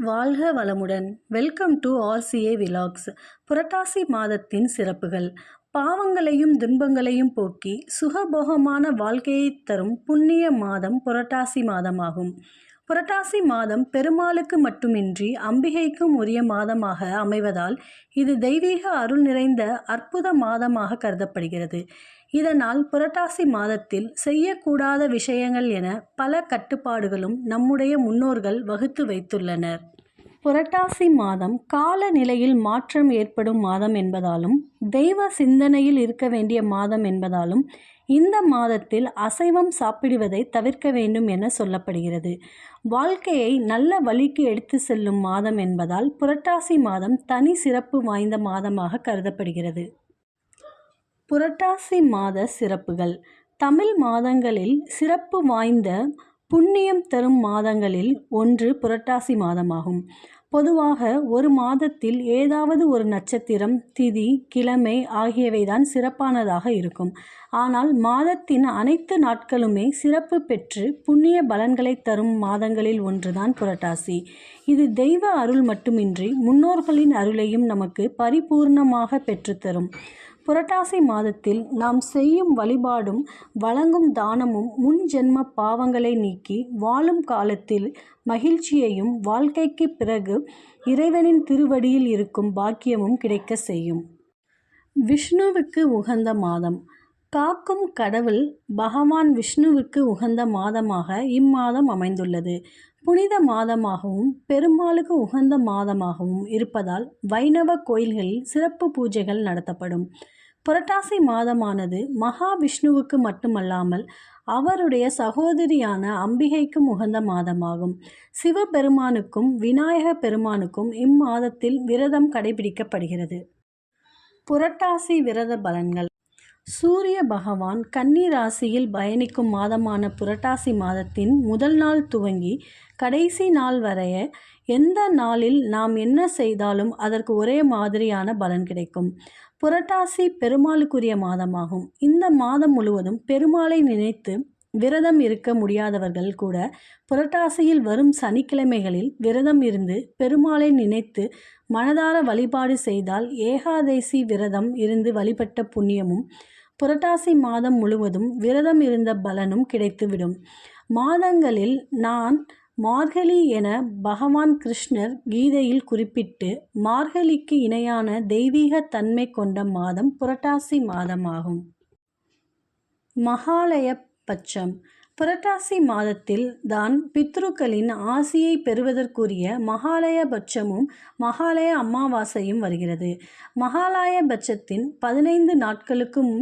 வாழ்க வளமுடன். Welcome to RCA vlogs Purattasi மாதத்தின் சிறப்புகள். பாவங்களையும் துன்பங்களையும் போக்கி சுகபோகமான வாழ்க்கையைத் தரும் புண்ணிய மாதம் புரட்டாசி மாதமாகும். புரட்டாசி மாதம் பெருமாளுக்கு மட்டுமின்றி அம்பிகைக்கும் உரிய மாதமாக அமைவதால் இது தெய்வீக அருள் நிறைந்த அற்புத மாதமாக கருதப்படுகிறது. இதனால் புரட்டாசி மாதத்தில் செய்யக்கூடாத விஷயங்கள் என பல கட்டுப்பாடுகளும் நம்முடைய முன்னோர்கள் வகுத்து வைத்துள்ளனர். புரட்டாசி மாதம் காலநிலையில் மாற்றம் ஏற்படும் மாதம் என்பதாலும் தெய்வ சிந்தனையில் இருக்க வேண்டிய மாதம் என்பதாலும் இந்த மாதத்தில் அசைவம் சாப்பிடுவதை தவிர்க்க வேண்டும் என சொல்லப்படுகிறது. வாழ்க்கையை நல்ல வழிக்கு எடுத்து செல்லும் மாதம் என்பதால் புரட்டாசி மாதம் தனி சிறப்பு வாய்ந்த மாதமாக கருதப்படுகிறது. புரட்டாசி மாத சிறப்புகள். தமிழ் மாதங்களில் சிறப்பு வாய்ந்த புண்ணியம் தரும் மாதங்களில் ஒன்று புரட்டாசி மாதமாகும். பொதுவாக ஒரு மாதத்தில் ஏதாவது ஒரு நட்சத்திரம் திதி கிழமை ஆகியவைதான் சிறப்பானதாக இருக்கும். ஆனால் மாதத்தின் அனைத்து நாட்களுமே சிறப்பு பெற்று புண்ணிய பலன்களை தரும் மாதங்களில் ஒன்றுதான் புரட்டாசி. இது தெய்வ அருள் மட்டுமின்றி முன்னோர்களின் அருளையும் நமக்கு பரிபூர்ணமாக பெற்றுத்தரும். புரட்டாசி மாதத்தில் நாம் செய்யும் வழிபாடும் வழங்கும் தானமும் முன் ஜென்ம பாவங்களை நீக்கி வாழும் காலத்தில் மகிழ்ச்சியையும் வாழ்க்கைக்கு பிறகு இறைவனின் திருவடியில் இருக்கும் பாக்கியமும் கிடைக்க செய்யும். விஷ்ணுவுக்கு உகந்த மாதம். காக்கும் கடவுள் பகவான் விஷ்ணுவுக்கு உகந்த மாதமாக இம்மாதம் அமைந்துள்ளது. புனித மாதமாகவும் பெருமாளுக்கு உகந்த மாதமாகவும் இருப்பதால் வைணவ கோயில்களில் சிறப்பு பூஜைகள் நடத்தப்படும். புரட்டாசி மாதமானது மகாவிஷ்ணுவுக்கு மட்டுமல்லாமல் அவருடைய சகோதரியான அம்பிகைக்கும் உகந்த மாதமாகும். சிவபெருமானுக்கும் விநாயக பெருமானுக்கும் இம்மாதத்தில் விரதம் கடைபிடிக்கப்படுகிறது. புரட்டாசி விரத பலன்கள். சூரிய பகவான் கன்னி ராசியில் பயணிக்கும் மாதமான புரட்டாசி மாதத்தின் முதல் நாள் துவங்கி கடைசி நாள் வரைய எந்த நாளில் நாம் என்ன செய்தாலும் அதற்கு ஒரே மாதிரியான பலன் கிடைக்கும். புரட்டாசி பெருமாளுக்குரிய மாதமாகும். இந்த மாதம் முழுவதும் பெருமாளை நினைத்து விரதம் இருக்க முடியாதவர்கள் கூட புரட்டாசியில் வரும் சனிக்கிழமைகளில் விரதம் இருந்து பெருமாளை நினைத்து மனதார வழிபாடு செய்தால் ஏகாதேசி விரதம் இருந்து வழிபட்ட புண்ணியமும் புரட்டாசி மாதம் முழுவதும் விரதம் இருந்த பலனும் கிடைத்துவிடும். மாதங்களில் நான் மார்கழி என பகவான் கிருஷ்ணர் கீதையில் குறிப்பிட்டு மார்கழிக்கு இணையான தெய்வீக தன்மை கொண்ட மாதம் புரட்டாசி மாதமாகும். மகாலய பட்சம். புரட்டாசி மாதத்தில் தான் பித்ருக்களின் ஆசியை பெறுவதற்குரிய மகாலய பட்சமும் மகாலய அமாவாசையும் வருகிறது. மகாலய பட்சத்தின் பதினைந்து நாட்களுக்கும்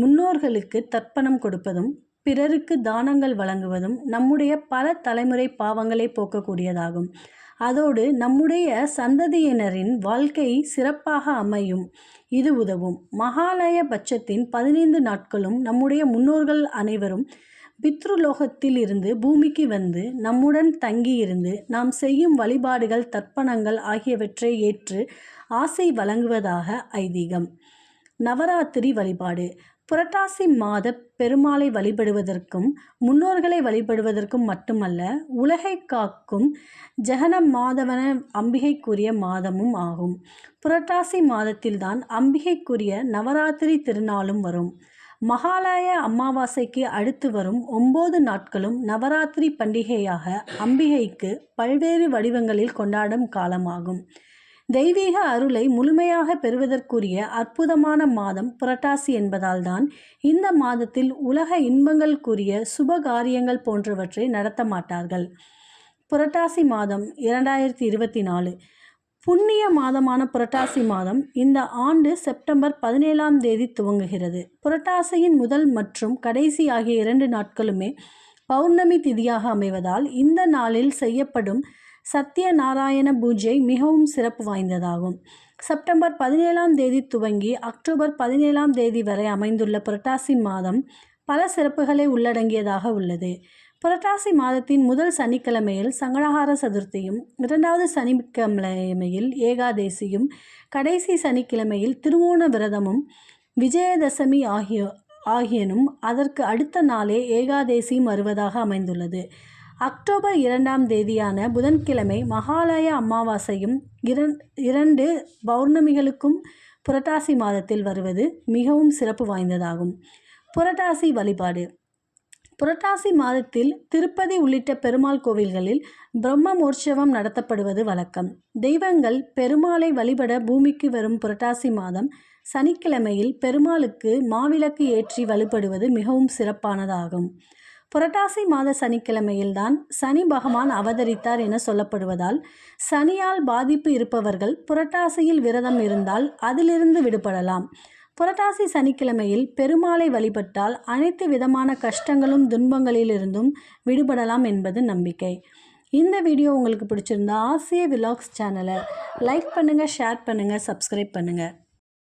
முன்னோர்களுக்கு தர்ப்பணம் கொடுப்பதும் பிறருக்கு தானங்கள் வழங்குவதும் நம்முடைய பல தலைமுறை பாவங்களை போக்கக்கூடியதாகும். அதோடு நம்முடைய சந்ததியினரின் வாழ்க்கை சிறப்பாக அமையும். இது உதவும். மகாலய பட்சத்தின் பதினைந்து நாட்களும் நம்முடைய முன்னோர்கள் அனைவரும் பித்ருலோகத்தில் இருந்து பூமிக்கு வந்து நம்முடன் தங்கியிருந்து நாம் செய்யும் வழிபாடுகள் தர்ப்பணங்கள் ஆகியவற்றை ஏற்று ஆசை வழங்குவதாக ஐதீகம். நவராத்திரி வழிபாடு. புரட்டாசி மாத பெருமாளை வழிபடுவதற்கும் முன்னோர்களை வழிபடுவதற்கும் மட்டுமல்ல உலகை காக்கும் ஜெகன மாதவன அம்பிகைக்குரிய மாதமும் ஆகும். புரட்டாசி மாதத்தில்தான் அம்பிகைக்குரிய நவராத்திரி திருநாளும் வரும். மகாலய அமாவாசைக்கு அடுத்து வரும் ஒம்பது நாட்களும் நவராத்திரி பண்டிகையாக அம்பிகைக்கு பல்வேறு வடிவங்களில் கொண்டாடும் காலமாகும். தெய்வீக அருளை முழுமையாக பெறுவதற்குரிய அற்புதமான மாதம் புரட்டாசி என்பதால்தான் இந்த மாதத்தில் உலக இன்பங்களுக்குரிய சுப காரியங்கள் போன்றவற்றை நடத்த மாட்டார்கள். புரட்டாசி மாதம் இரண்டாயிரத்தி இருபத்தி நாலு புண்ணிய மாதமான புரட்டாசி மாதம் இந்த ஆண்டு செப்டம்பர் பதினேழாம் தேதி துவங்குகிறது. புரட்டாசியின் முதல் மற்றும் கடைசி ஆகிய இரண்டு நாட்களுமே பௌர்ணமி திதியாக அமைவதால் இந்த நாளில் செய்யப்படும் சத்யநாராயண பூஜை மிகவும் சிறப்பு வாய்ந்ததாகும். செப்டம்பர் பதினேழாம் தேதி துவங்கி அக்டோபர் பதினேழாம் தேதி வரை அமைந்துள்ள புரட்டாசி மாதம் பல சிறப்புகளை உள்ளடங்கியதாக உள்ளது. புரட்டாசி மாதத்தின் முதல் சனிக்கிழமையில் சங்கடஹார சதுர்த்தியும் இரண்டாவது சனிக்கிழமையில் ஏகாதேசியும் கடைசி சனிக்கிழமையில் திருவோண விரதமும் விஜயதசமி ஆகிய ஆகியனும் அதற்கு அடுத்த நாளே ஏகாதேசியும் வருவதாக அமைந்துள்ளது. அக்டோபர் இரண்டாம் தேதியான புதன்கிழமை மகாலய அமாவாசையும் இரண் இரண்டு பௌர்ணமிகளுக்கும் புரட்டாசி மாதத்தில் வருவது மிகவும் சிறப்பு வாய்ந்ததாகும். புரட்டாசி வழிபாடு. புரட்டாசி மாதத்தில் திருப்பதி உள்ளிட்ட பெருமாள் கோவில்களில் பிரம்மமோற்சவம் நடத்தப்படுவது வழக்கம். தெய்வங்கள் பெருமாளை வழிபட பூமிக்கு வரும் புரட்டாசி மாதம் சனிக்கிழமையில் பெருமாளுக்கு மாவிளக்கு ஏற்றி வழிபடுவது மிகவும் சிறப்பானதாகும். புரட்டாசி மாத சனிக்கிழமையில்தான் சனி பகவான் அவதரித்தார் என சொல்லப்படுவதால் சனியால் பாதிப்பு இருப்பவர்கள் புரட்டாசியில் விரதம் இருந்தால் அதிலிருந்து விடுபடலாம். புரட்டாசி சனிக்கிழமையில் பெருமாளை வழிபட்டால் அனைத்து விதமான கஷ்டங்களும் துன்பங்களிலிருந்தும் விடுபடலாம் என்பது நம்பிக்கை. இந்த வீடியோ உங்களுக்கு பிடிச்சிருந்தா ஆசிய விலாக்ஸ் சேனலை லைக் பண்ணுங்கள் ஷேர் பண்ணுங்கள் சப்ஸ்கிரைப் பண்ணுங்கள்